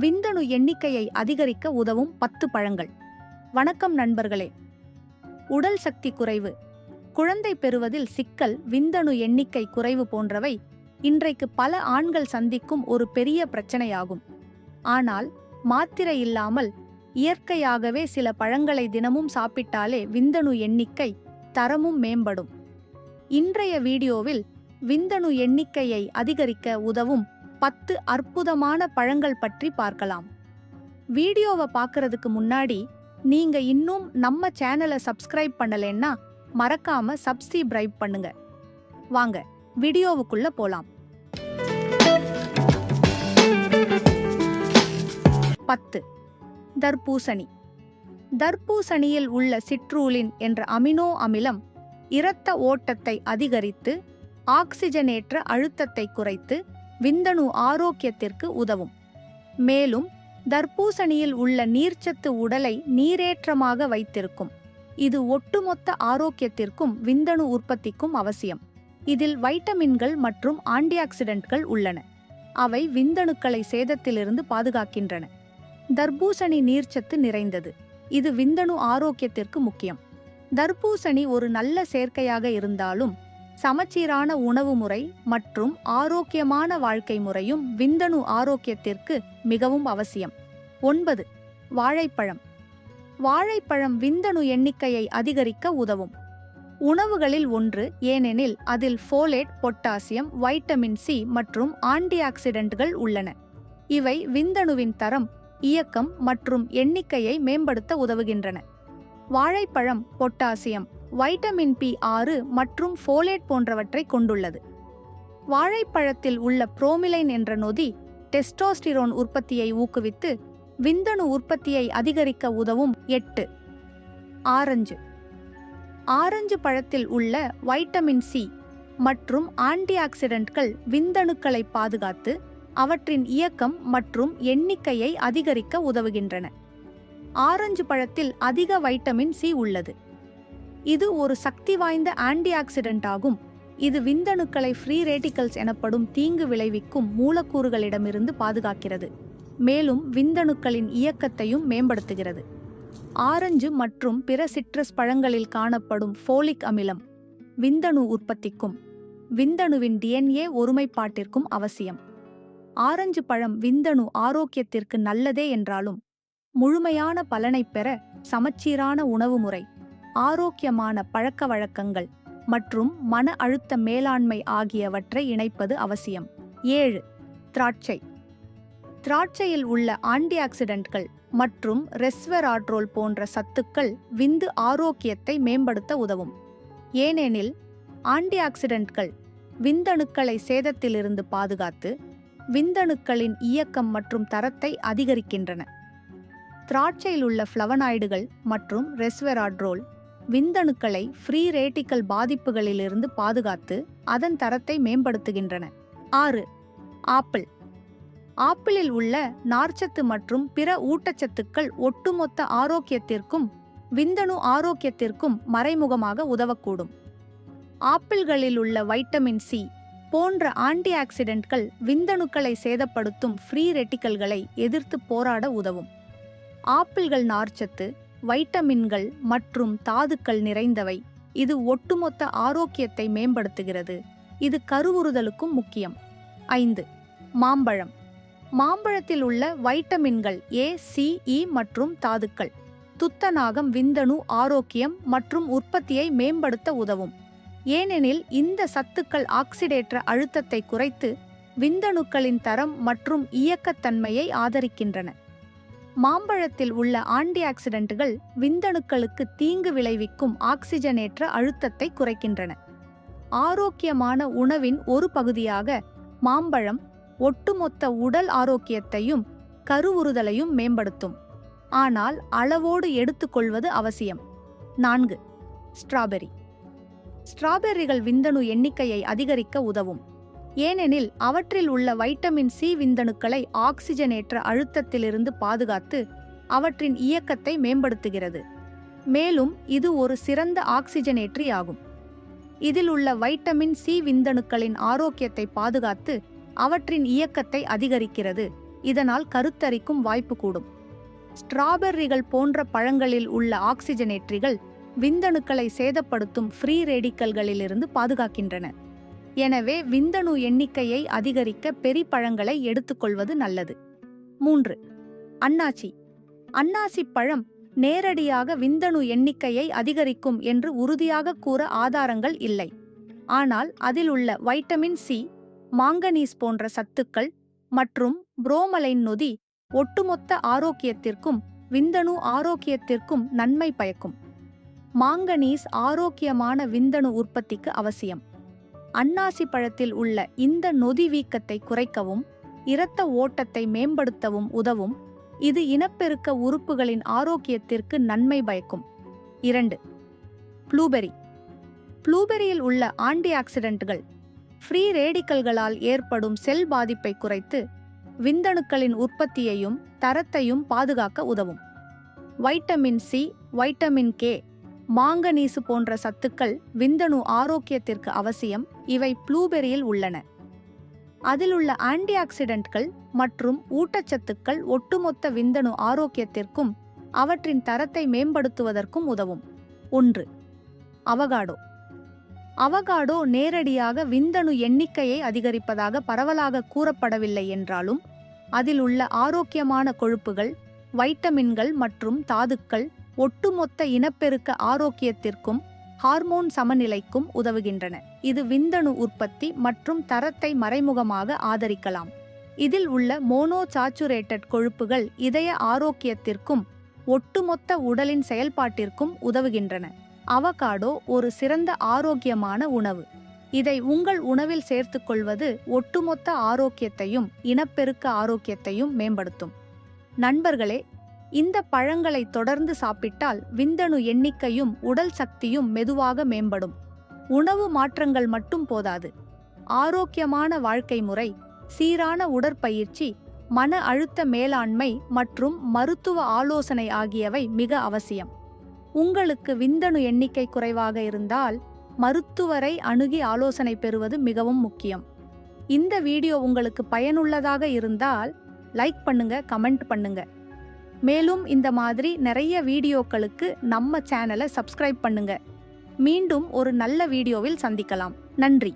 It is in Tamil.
விந்தணு எண்ணிக்கையை அதிகரிக்க உதவும் பத்து பழங்கள். வணக்கம் நண்பர்களே. உடல் சக்தி குறைவு. குழந்தை பெறுவதில் சிக்கல் விந்தணு எண்ணிக்கை குறைவு போன்றவை இன்றைக்கு பல ஆண்கள் சந்திக்கும் ஒரு பெரிய பிரச்சனையாகும். ஆனால் மாத்திரை இல்லாமல் இயற்கையாகவே சில பழங்களை தினமும் சாப்பிட்டாலே விந்தணு எண்ணிக்கை தரமும் மேம்படும். இன்றைய வீடியோவில் விந்தணு எண்ணிக்கையை அதிகரிக்க உதவும் பத்து அற்புதமான பழங்கள் பற்றி பார்க்கலாம். வீடியோவை பார்க்கறதுக்கு முன்னாடி நீங்க இன்னும் நம்ம சேனலை சப்ஸ்கிரைப் பண்ணலைன்னா மறக்காம சப்ஸ்கிரைப் பண்ணுங்க. வாங்க வீடியோவுக்குள்ள போலாம். பத்து. தர்பூசணி. தர்பூசணியில் உள்ள சிட்ரூலின் என்ற அமினோ அமிலம் இரத்த ஓட்டத்தை அதிகரித்து ஆக்சிஜனேற்ற அழுத்தத்தை குறைத்து விந்தணு ஆரோக்கியத்திற்கு உதவும். மேலும் தர்பூசணியில் உள்ள நீர்ச்சத்து உடலை நீரேற்றமாக வைத்திருக்கும். இது ஒட்டுமொத்த ஆரோக்கியத்திற்கும் விந்தணு உற்பத்திக்கும் அவசியம். இதில் வைட்டமின்கள் மற்றும் ஆன்டிஆக்சிடென்ட்கள் உள்ளன. அவை விந்தணுக்களை சேதத்திலிருந்து பாதுகாக்கின்றன. தர்பூசணி நீர்ச்சத்து நிறைந்தது. இது விந்தணு ஆரோக்கியத்திற்கு முக்கியம். தர்பூசணி ஒரு நல்ல சேர்க்கையாக இருந்தாலும் சமச்சீரான உணவு முறை மற்றும் ஆரோக்கியமான வாழ்க்கை முறையும் விந்தணு ஆரோக்கியத்திற்கு மிகவும் அவசியம். ஒன்பது வாழைப்பழம். வாழைப்பழம் விந்தணு எண்ணிக்கையை அதிகரிக்க உதவும். உணவுகளில் ஒன்று ஏனெனில் அதில் ஃபோலேட் பொட்டாசியம் வைட்டமின் சி மற்றும் ஆன்டிஆக்சிடென்ட்கள் உள்ளன. இவை விந்தணுவின் தரம் இயக்கம் மற்றும் எண்ணிக்கையை மேம்படுத்த உதவுகின்றன. வாழைப்பழம் பொட்டாசியம் வைட்டமின் பி ஆறு மற்றும் ஃபோலேட் போன்றவற்றை கொண்டுள்ளது. வாழைப்பழத்தில் உள்ள புரோமிலைன் என்ற நொதி டெஸ்டோஸ்டிரோன் உற்பத்தியை ஊக்குவித்து விந்தணு உற்பத்தியை அதிகரிக்க உதவும் எட்டு. ஆரஞ்சு. ஆரஞ்சு பழத்தில் உள்ள வைட்டமின் சி மற்றும் ஆன்டிஆக்சிடென்ட்கள் விந்தணுக்களை பாதுகாத்து அவற்றின் இயக்கம் மற்றும் எண்ணிக்கையை அதிகரிக்க உதவுகின்றன. ஆரஞ்சு பழத்தில் அதிக வைட்டமின் சி உள்ளது. இது ஒரு சக்தி வாய்ந்த ஆன்டிஆக்சிடென்ட் ஆகும். இது விந்தணுக்களை ஃப்ரீ ரேடிக்கல்ஸ் எனப்படும் தீங்கு விளைவிக்கும் மூலக்கூறுகளிடமிருந்து பாதுகாக்கிறது. மேலும் விந்தணுக்களின் இயக்கத்தையும் மேம்படுத்துகிறது. ஆரஞ்சு மற்றும் பிற சிட்ரஸ் பழங்களில் காணப்படும் ஃபோலிக் அமிலம் விந்தணு உற்பத்திக்கும் விந்தணுவின் டிஎன்ஏ ஒருமைப்பாட்டிற்கும் அவசியம். ஆரஞ்சு பழம் விந்தணு ஆரோக்கியத்திற்கு நல்லதே என்றாலும் முழுமையான பலனைப் பெற சமச்சீரான உணவு முறை ஆரோக்கியமான பழக்க வழக்கங்கள் மற்றும் மன அழுத்த மேலாண்மை ஆகியவற்றை இணைப்பது அவசியம். ஏழு திராட்சை. திராட்சையில் உள்ள ஆன்டிஆக்சிடென்ட்கள் மற்றும் ரெஸ்வெராட்ரோல் போன்ற சத்துக்கள் விந்து ஆரோக்கியத்தை மேம்படுத்த உதவும். ஏனெனில் ஆன்டிஆக்சிடென்ட்கள் விந்தணுக்களை சேதத்திலிருந்து பாதுகாத்து விந்தணுக்களின் இயக்கம் மற்றும் தரத்தை அதிகரிக்கின்றன. திராட்சையில் உள்ள ஃப்ளவனாய்டுகள் மற்றும் ரெஸ்வெராட்ரோல் விந்தணுக்களை ஃப்ரீ ரேட்டிக்கல் பாதிப்புகளிலிருந்து பாதுகாத்து அதன் தரத்தை மேம்படுத்துகின்றன. ஆறு ஆப்பிள். ஆப்பிளில் உள்ள நார்ச்சத்து மற்றும் பிற ஊட்டச்சத்துக்கள் ஒட்டுமொத்த ஆரோக்கியத்திற்கும் விந்தணு ஆரோக்கியத்திற்கும் மறைமுகமாக உதவக்கூடும். ஆப்பிள்களில் உள்ள வைட்டமின் சி போன்ற ஆன்டிஆக்சிடென்ட்கள் விந்தணுக்களை சேதப்படுத்தும் ஃப்ரீ ரெட்டிக்கல்களை எதிர்த்து போராட உதவும். ஆப்பிள்கள் நார்ச்சத்து வைட்டமின்கள் மற்றும் தாதுக்கள் நிறைந்தவை. இது ஒட்டுமொத்த ஆரோக்கியத்தை மேம்படுத்துகிறது. இது கருவுறுதலுக்கும் முக்கியம். ஐந்து மாம்பழம். மாம்பழத்தில் உள்ள வைட்டமின்கள் ஏ சி இ மற்றும் தாதுக்கள். துத்தநாகம் விந்தணு ஆரோக்கியம் மற்றும் உற்பத்தியை மேம்படுத்த உதவும். ஏனெனில் இந்த சத்துக்கள் ஆக்சிடேற்ற அழுத்தத்தை குறைத்து விந்தணுக்களின் தரம் மற்றும் இயக்கத்தன்மையை ஆதரிக்கின்றன. மாம்பழத்தில் உள்ள ஆன்டிஆக்சிடென்ட்கள் விந்தணுக்களுக்கு தீங்கு விளைவிக்கும் ஆக்சிஜனேற்ற அழுத்தத்தை குறைக்கின்றன. ஆரோக்கியமான உணவின் ஒரு பகுதியாக மாம்பழம் ஒட்டுமொத்த உடல் ஆரோக்கியத்தையும் கருவுறுதலையும் மேம்படுத்தும். ஆனால் அளவோடு எடுத்துக்கொள்வது அவசியம். நான்கு ஸ்ட்ராபெரி. ஸ்ட்ராபெர்ரிகள் விந்தணு எண்ணிக்கையை அதிகரிக்க உதவும். ஏனெனில் அவற்றில் உள்ள வைட்டமின் சி விந்தணுக்களை ஆக்சிஜனேற்ற அழுத்தத்திலிருந்து பாதுகாத்து அவற்றின் இயக்கத்தை மேம்படுத்துகிறது. மேலும் இது ஒரு சிறந்த ஆக்சிஜனேற்றி ஆகும் இதில் உள்ள வைட்டமின் சி விந்தணுக்களின் ஆரோக்கியத்தை பாதுகாத்து அவற்றின் இயக்கத்தை அதிகரிக்கிறது. இதனால் கருத்தரிக்கும் வாய்ப்பு கூடும். ஸ்ட்ராபெர்ரிகள் போன்ற பழங்களில் உள்ள ஆக்சிஜனேற்றிகள் விந்தணுக்களை சேதப்படுத்தும் ஃப்ரீ ரேடிக்கல்களிலிருந்து பாதுகாக்கின்றன. எனவே விந்தணு எண்ணிக்கையை அதிகரிக்க பெரி பழங்களை எடுத்துக்கொள்வது நல்லது. மூன்று. அன்னாசி. அன்னாசி பழம் நேரடியாக விந்தணு எண்ணிக்கையை அதிகரிக்கும் என்று உறுதியாக கூற ஆதாரங்கள் இல்லை. ஆனால் அதில் உள்ள வைட்டமின் சி மாங்கனீஸ் போன்ற சத்துக்கள் மற்றும் புரோமலைன் நொதி ஒட்டுமொத்த ஆரோக்கியத்திற்கும் விந்தணு ஆரோக்கியத்திற்கும் நன்மை பயக்கும். மாங்கனீஸ் ஆரோக்கியமான விந்தணு உற்பத்திக்கு அவசியம். அன்னாசி பழத்தில் உள்ள இந்த நொதி வீக்கத்தை குறைக்கவும் இரத்த ஓட்டத்தை மேம்படுத்தவும் உதவும். இது இனப்பெருக்க உறுப்புகளின் ஆரோக்கியத்திற்கு நன்மை பயக்கும். இரண்டு ப்ளூபெரி. ப்ளூபெரியில் உள்ள ஆன்டி ஆக்சிடென்ட்கள் ஃப்ரீ ரேடிக்கல்களால் ஏற்படும் செல் பாதிப்பை குறைத்து விந்தணுக்களின் உற்பத்தியையும் தரத்தையும் பாதுகாக்க உதவும். Vitamin C vitamin K manganese போன்ற சத்துக்கள் விந்தணு ஆரோக்கியத்திற்கு அவசியம். இவை ப்ளூபெரியில் உள்ளன. அதில் உள்ள ஆன்டி ஆக்சிடென்ட்கள் மற்றும் ஊட்டச்சத்துக்கள் ஒட்டுமொத்த விந்தணு ஆரோக்கியத்திற்கும் அவற்றின் தரத்தை மேம்படுத்துவதற்கும் உதவும். ஒன்று. அவகாடோ. அவகாடோ நேரடியாக விந்தணு எண்ணிக்கையை அதிகரிப்பதாக பரவலாக கூறப்படவில்லை என்றாலும் அதில் உள்ள ஆரோக்கியமான கொழுப்புகள் வைட்டமின்கள் மற்றும் தாதுக்கள் ஒட்டுமொத்த இனப்பெருக்க ஆரோக்கியத்திற்கும் ஹார்மோன் சமநிலைக்கும் உதவுகின்றன. இது விந்தணு உற்பத்தி மற்றும் தரத்தை மறைமுகமாக ஆதரிக்கலாம். இதில் உள்ள மோனோசாச்சுரேட்டட் கொழுப்புகள் இதய ஆரோக்கியத்திற்கும் ஒட்டுமொத்த உடலின் செயல்பாட்டிற்கும் உதவுகின்றன. அவகாடோ ஒரு சிறந்த ஆரோக்கியமான உணவு. இதை உங்கள் உணவில் சேர்த்துக்கொள்வது ஒட்டுமொத்த ஆரோக்கியத்தையும் இனப்பெருக்க ஆரோக்கியத்தையும் மேம்படுத்தும். நண்பர்களே இந்த பழங்களை தொடர்ந்து சாப்பிட்டால் விந்தணு எண்ணிக்கையும் உடல் சக்தியும் மெதுவாக மேம்படும். உணவு மாற்றங்கள் மட்டும் போதாது. ஆரோக்கியமான வாழ்க்கை முறை சீரான உடற்பயிற்சி மன அழுத்த மேலாண்மை மற்றும் மருத்துவ ஆலோசனை ஆகியவை மிக அவசியம். உங்களுக்கு விந்தணு எண்ணிக்கை குறைவாக இருந்தால் மருத்துவரை அணுகி ஆலோசனை பெறுவது மிகவும் முக்கியம். இந்த வீடியோ உங்களுக்கு பயனுள்ளதாக இருந்தால் லைக் பண்ணுங்க கமெண்ட் பண்ணுங்க. மேலும் இந்த மாதிரி நிறைய வீடியோக்களுக்கு நம்ம சேனலை சப்ஸ்கிரைப் பண்ணுங்க. மீண்டும் ஒரு நல்ல வீடியோவில் சந்திக்கலாம். நன்றி.